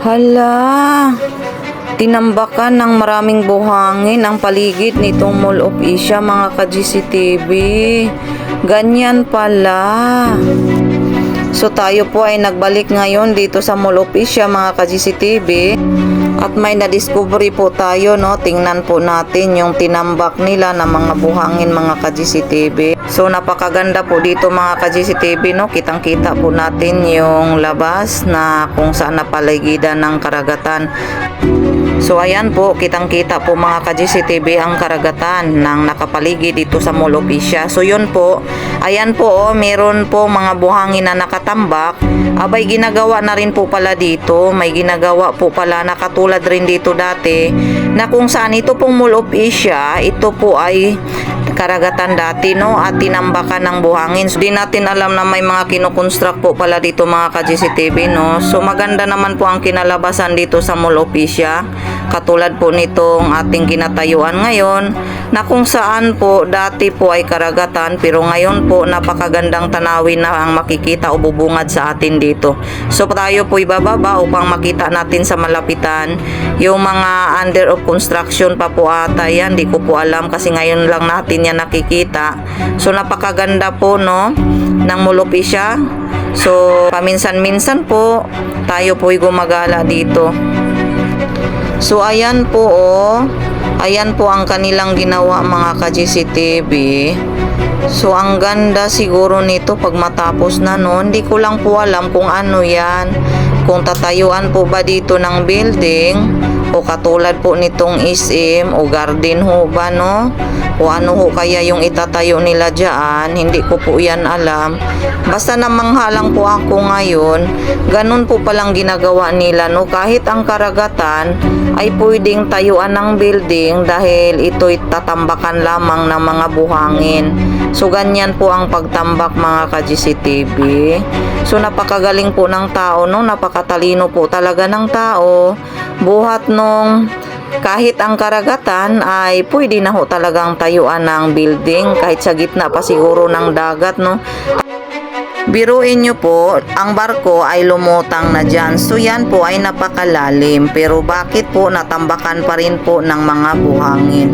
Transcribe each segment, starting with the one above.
Hala, tinambakan ng maraming buhangin ang paligid nitong Mall of Asia mga ka-GCTV. Ganyan pala. So tayo po ay nagbalik ngayon dito sa Mall of Asia mga ka-GCTV. At may na-discovery po tayo, no? Tingnan po natin yung tinambak nila ng mga buhangin mga ka-GCTV. So napakaganda po dito mga ka-GCTV, no? Kitang-kita po natin yung labas na kung saan napaligidan ng karagatan. So ayan po, kitang-kita po mga ka-GCTV ang karagatan ng nakapaligid dito sa Mall. So yun po, ayan po oh, meron po mga buhangin na nakatambak. Abay ginagawa na rin po pala dito, may ginagawa po pala na katulad rin dito dati na kung saan ito pong Mall ito po ay karagatan dati no at tinambakan ng buhangin. So, di natin alam na may mga kinoconstruct po pala dito mga ka-GCTV no. So maganda naman po ang kinalabasan dito sa Mall of Asia. Katulad po nitong ating kinatayuan ngayon na kung saan po dati po ay karagatan pero ngayon po napakagandang tanawin na ang makikita o bubungad sa atin dito. So tayo po ibababa upang makita natin sa malapitan yung mga under of construction pa po ata yan. Di ko po alam kasi ngayon lang natin yan nakikita. So napakaganda po no ng Molopisya. So paminsan-minsan po tayo po gumagala dito. So ayan po oh. Ayan po ang kanilang ginawa mga ka-GCTV. So ang ganda siguro nito pag matapos na no. Hindi ko lang po alam kung ano yan. Kung tatayuan po ba dito ng building o katulad po nitong SM o garden ho ba no? O ano ho kaya yung itatayo nila dyan, hindi ko po yan alam. Basta namanghalang po ako ngayon, ganun po palang ginagawa nila no, kahit ang karagatan ay pwedeng tayuan ng building dahil ito'y tatambakan lamang ng mga buhangin. So ganyan po ang pagtambak mga ka-GCTV. So napakagaling po ng tao no, napakatalino po talaga ng tao. Buhat nung kahit ang karagatan ay pwede na ho talagang tayuan ng building kahit sa gitna pa siguro ng dagat no. Biruin nyo po, ang barko ay lumutang na dyan. So yan po ay napakalalim. Pero bakit po natambakan pa rin po ng mga buhangin?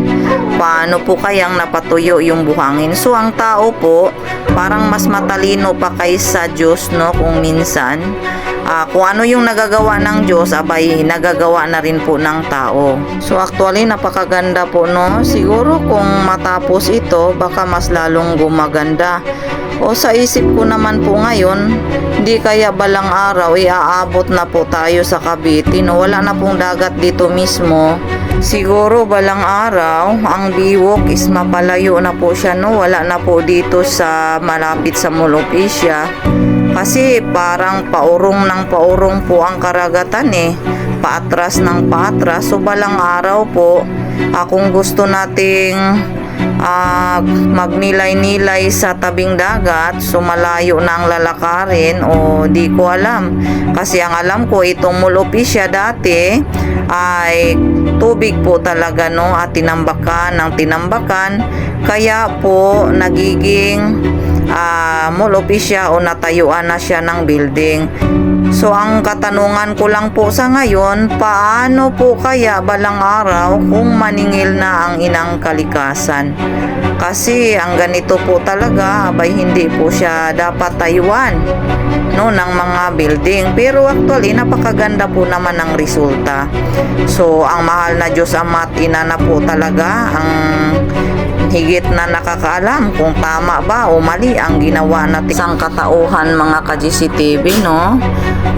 Paano po kayang napatuyo yung buhangin? So ang tao po, parang mas matalino pa kaysa Diyos, no? Kung minsan. Ah, kung ano yung nagagawa ng Diyos, abay, nagagawa na rin po ng tao. So actually, napakaganda po, no? Siguro kung matapos ito, baka mas lalong gumaganda. O sa isip ko naman po ngayon, hindi kaya balang araw iaabot na po tayo sa Cavite. No? Wala na pong dagat dito mismo. Siguro balang araw, ang biwok is mapalayo na po siya. No? Wala na po dito sa malapit sa Molopecia. Kasi parang paurong ng paurong po ang karagatan eh. Paatras ng paatras. So balang araw po, akong gusto nating ah, magnilay-nilay sa tabing dagat, so malayo na ang lalakarin o di ko alam. Kasi ang alam ko itong Molopecia dati ay tubig po talaga no at tinambakan ng tinambakan kaya po nagiging uh, Molopecia o natayuan na siya ng building. So ang katanungan ko lang po sa ngayon, paano po kaya balang araw kung maningil na ang inang kalikasan? Kasi ang ganito po talaga, abay hindi po siya dapat tayuan no, ng mga building. Pero actually, napakaganda po naman ng resulta. So ang mahal na Diyos Ama't Ina na po talaga ang higit na nakakaalam kung tama ba o mali ang ginawa natin isang katauhan mga ka-GCTV no?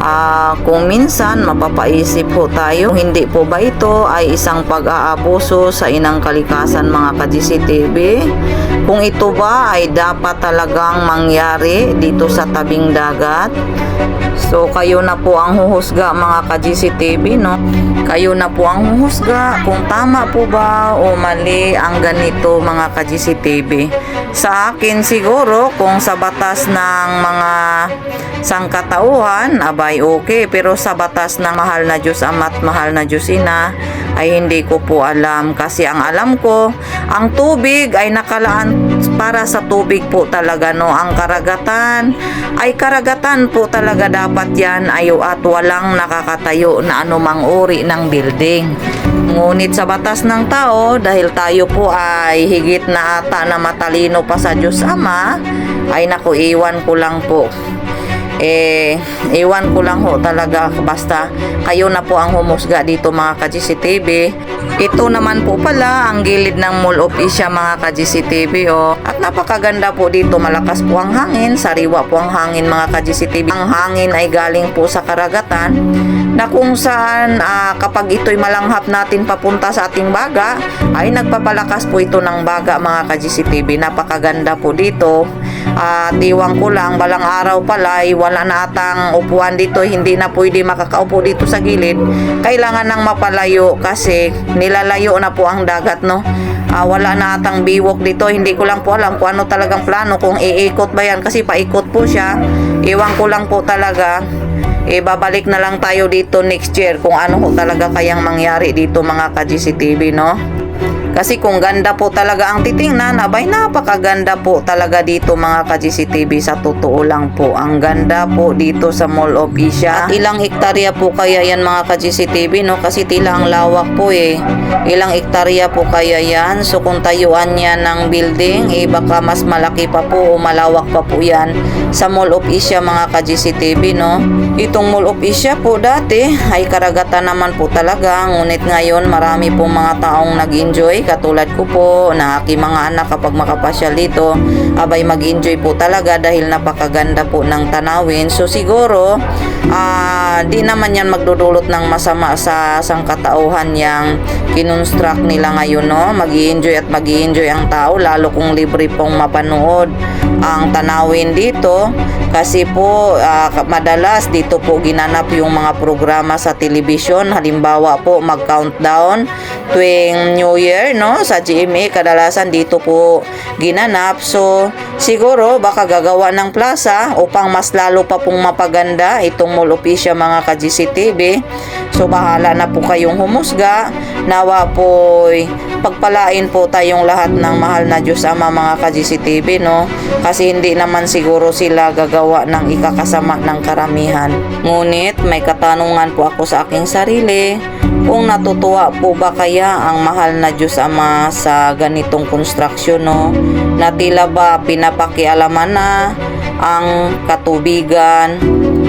Ah, kung minsan mapapaisip po tayo hindi po ba ito ay isang pag-aabuso sa inang kalikasan mga ka-GCTV kung ito ba ay dapat talagang mangyari dito sa tabing dagat So kayo na po ang huhusga mga ka-GCTV no. Kayo na po ang huhusga kung tama po ba o mali ang ganito mga ka-GCTV. Sa akin siguro kung sa batas ng mga sangkatauhan, abay okay. Pero sa batas ng mahal na Diyos Ama't mahal na Diyos Ina, ay hindi ko po alam. Kasi ang alam ko, ang tubig ay nakalaan para sa tubig po talaga no. Ang karagatan ay karagatan po talaga dapat yan ay at walang nakakatayo na anumang uri ng building. Ngunit sa batas ng tao, dahil tayo po ay higit na ata na matalino pa sa Diyos Ama, ay naku, iwan ko lang po eh, iwan ko lang ho talaga basta kayo na po ang humusga dito mga ka-GCTV. Ito naman po pala ang gilid ng Mall of Asia mga ka-GCTV oh. At napakaganda po dito, malakas po ang hangin, sariwa po ang hangin mga ka-GCTV. Ang hangin ay galing po sa karagatan na kung saan ah, kapag ito'y malanghap natin papunta sa ating baga ay nagpapalakas po ito ng baga mga ka-GCTV. Napakaganda po dito. At iwan ko lang, balang araw pala ay wala na atang upuan dito, hindi na pwede makakaupo dito sa gilid. Kailangan nang mapalayo kasi nilalayo na po ang dagat, no? Ah, wala na atang biwok dito, hindi ko lang po alam kung ano talagang plano, kung iikot ba yan, kasi paikot po siya. Iwan ko lang po talaga. Eh, babalik na lang tayo dito next year kung ano po talaga kayang mangyari dito mga ka-GCTV, no? Kasi kung ganda po talaga ang titingnan, abay napakaganda po talaga dito mga ka-GCTV sa totoo lang po. Ang ganda po dito sa Mall of Asia. At ilang hektarya po kaya yan mga ka-GCTV no? Kasi tila ang lawak po eh. Ilang hektarya po kaya yan. So kung tayuan yan ng building, eh baka mas malaki pa po o malawak pa po yan sa Mall of Asia mga ka-GCTV no. Itong Mall of Asia po dati ay karagatan naman po talaga. Ngunit ngayon marami pong mga taong nag-enjoy katulad ko po na aking mga anak kapag makapasyal dito abay mag-enjoy po talaga dahil napakaganda po ng tanawin. So siguro ah di naman yan magdudulot ng masama sa sangkatauhan yang kinonstruct nila ngayon no. Mag-enjoy at mag-enjoy ang tao lalo kung libre pong mapanood ang tanawin dito kasi po ah, madalas dito po ginanap yung mga programa sa telebisyon halimbawa po mag-countdown tuwing New Year no? Sa GMA kadalasan dito po ginanap. So siguro baka gagawa ng plaza upang mas lalo pa pong mapaganda itong Mall of mga ka-GCTV so bahala na po kayong humusga. Nawa po pagpalain po tayong lahat ng mahal na Diyos Ama mga ka-GCTV no? Kasi hindi naman siguro sila gagawa ng ikakasama ng karamihan. Ngunit may katanungan po ako sa aking sarili. Kung natutuwa po ba kaya ang mahal na Diyos Ama sa ganitong construction no? Na tila ba pinapakialaman na ang katubigan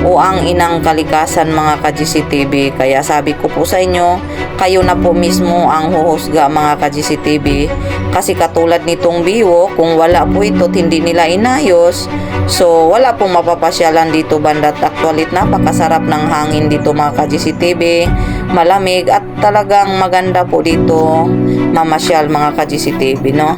o ang inang kalikasan mga ka-GCTV. Kaya sabi ko po sa inyo, kayo na po mismo ang huhusga mga ka-GCTV. Kasi katulad nitong biwo, kung wala po ito hindi nila inayos, so wala pong mapapasyalan dito bandat actualit napakasarap ng hangin dito mga ka-GCTV. Malamig at talagang maganda po dito mamasyal mga ka-GCTV, no?